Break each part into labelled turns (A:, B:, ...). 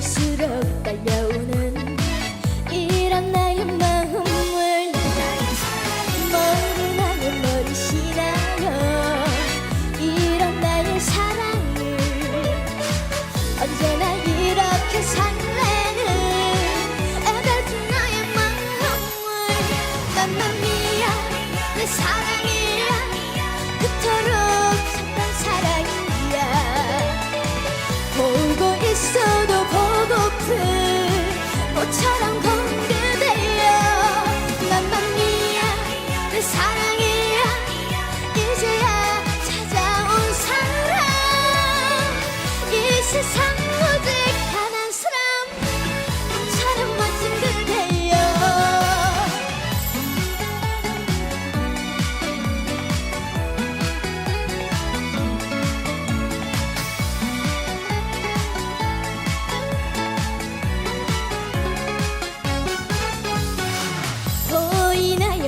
A: should have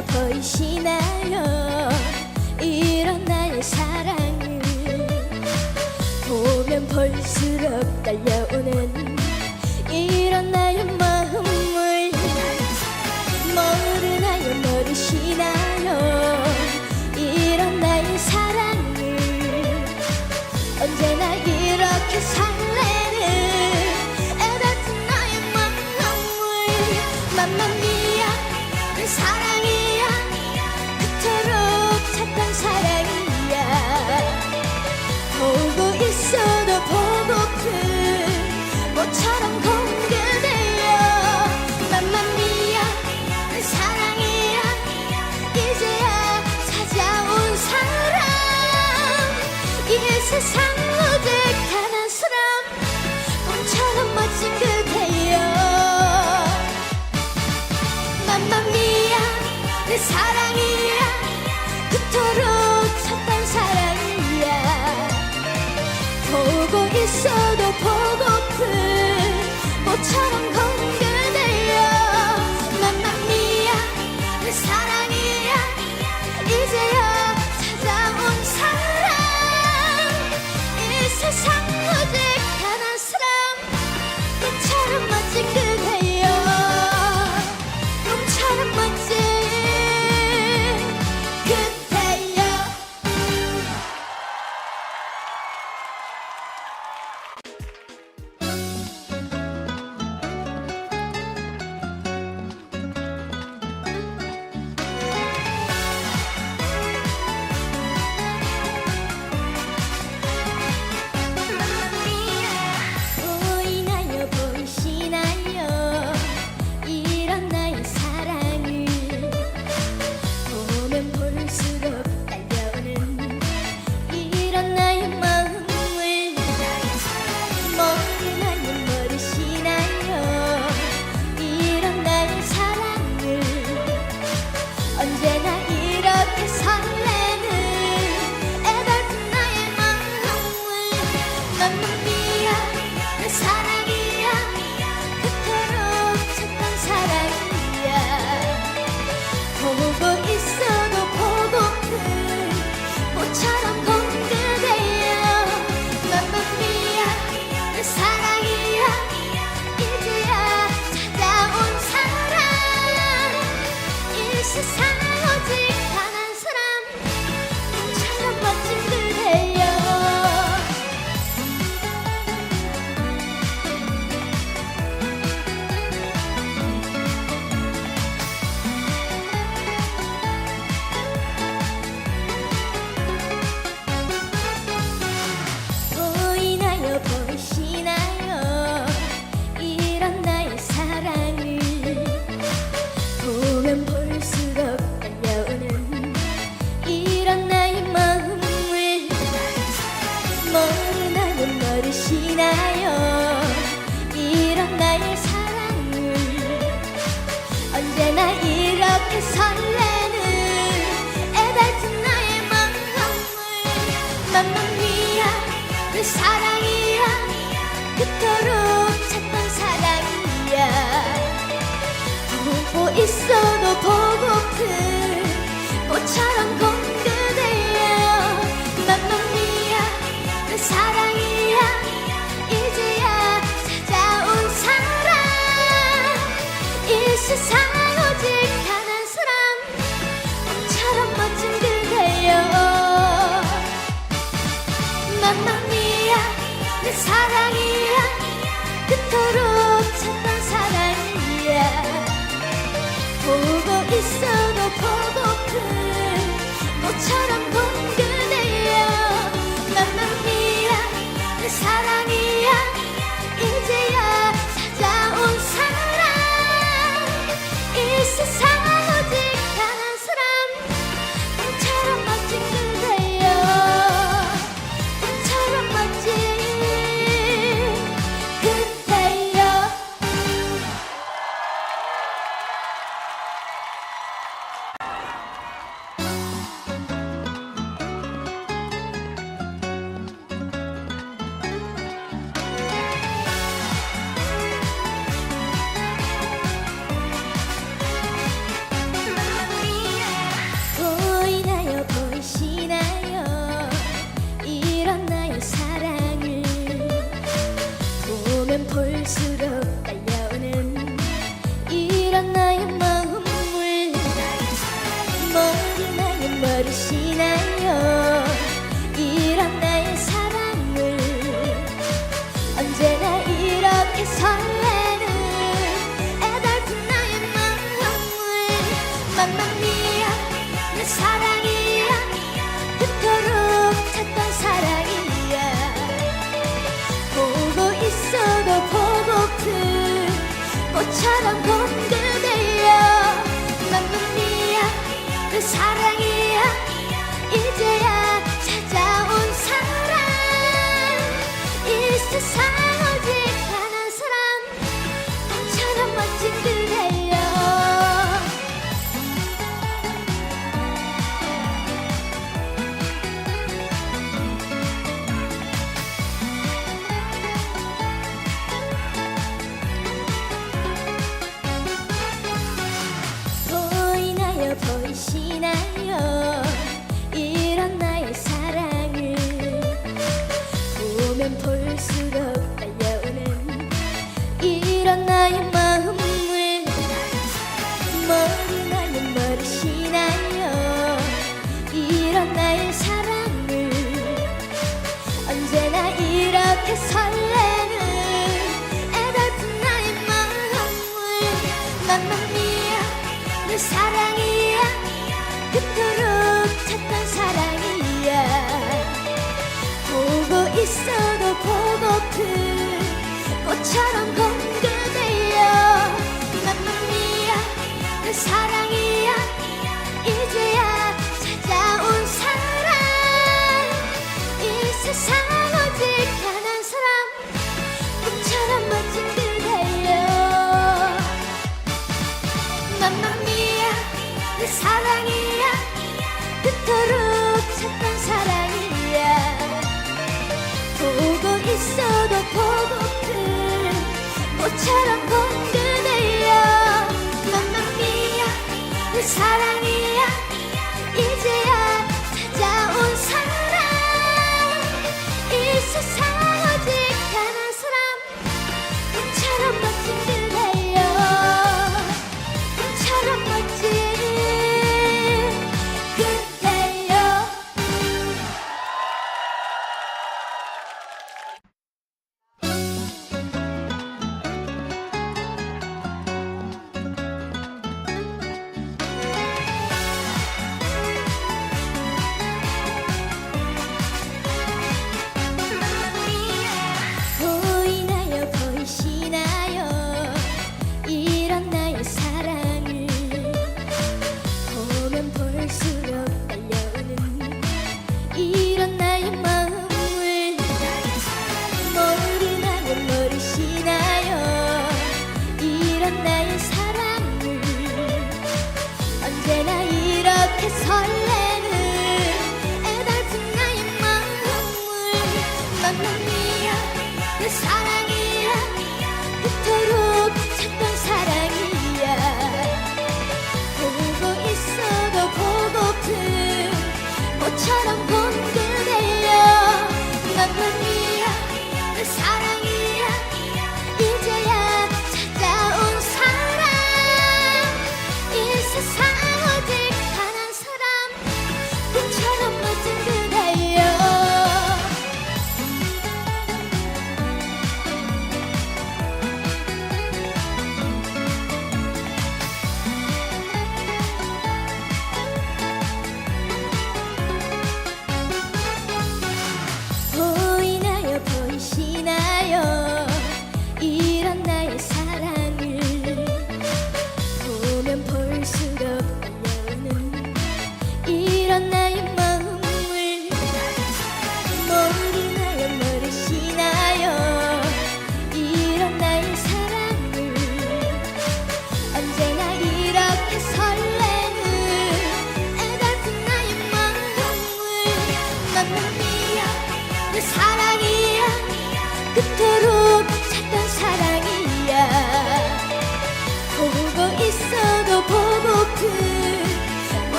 A: 잘 보이시나요? 이런 나의 사랑을 보면 볼수록 달려오는 이런 나의 마음을 모르나요 모르시나요? 이런 나의 사랑을 언제나 이렇게 설레는 애같은 나의 마음을 맘마미야 내 사랑이 사랑이 사랑을. 언제나 이렇게 설레는 애달픈 나의 맘감을. 맘맘미야 내 사랑이야. 그토록 찾던 사랑이야. 보고 있어도 보고픈 모처럼 사랑. thôi. 바람처럼 공급해요. 맘맘이야 그 사랑이야. 이제야 찾아온 사랑 이 세상 오직 하는 사람. 꿈처럼 멋진 그대요 맘맘이야 그 사랑이야. 그토록 별처럼 본 그대여 맘마미야 내 그 사랑이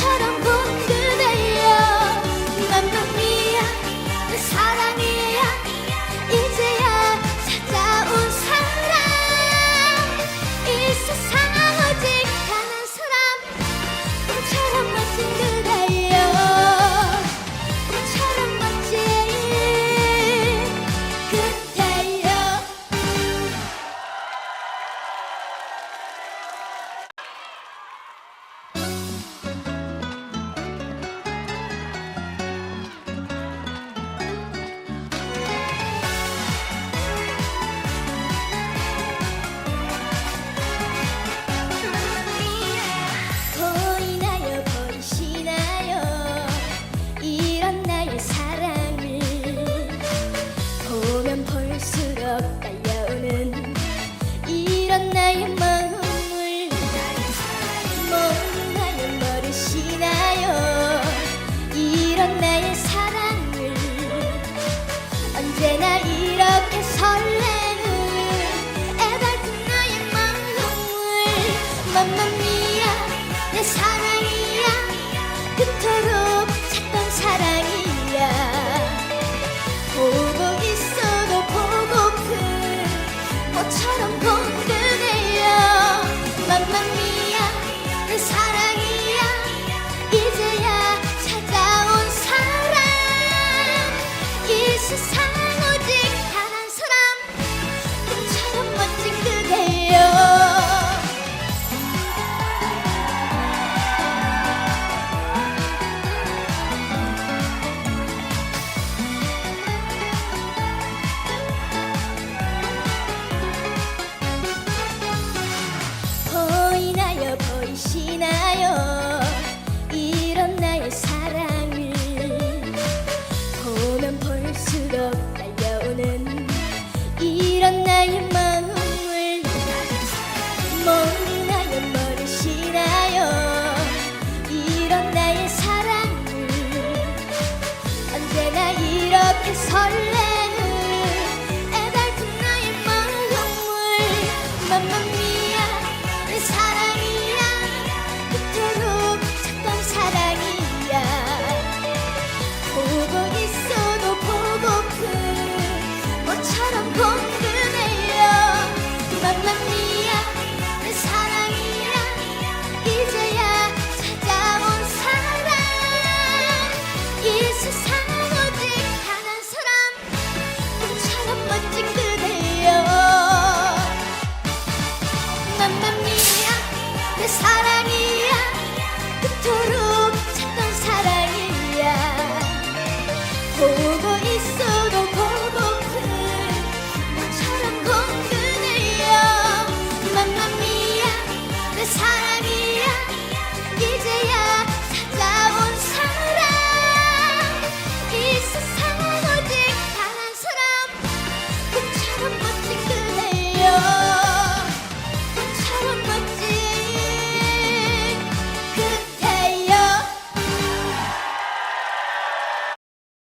A: 꿈처럼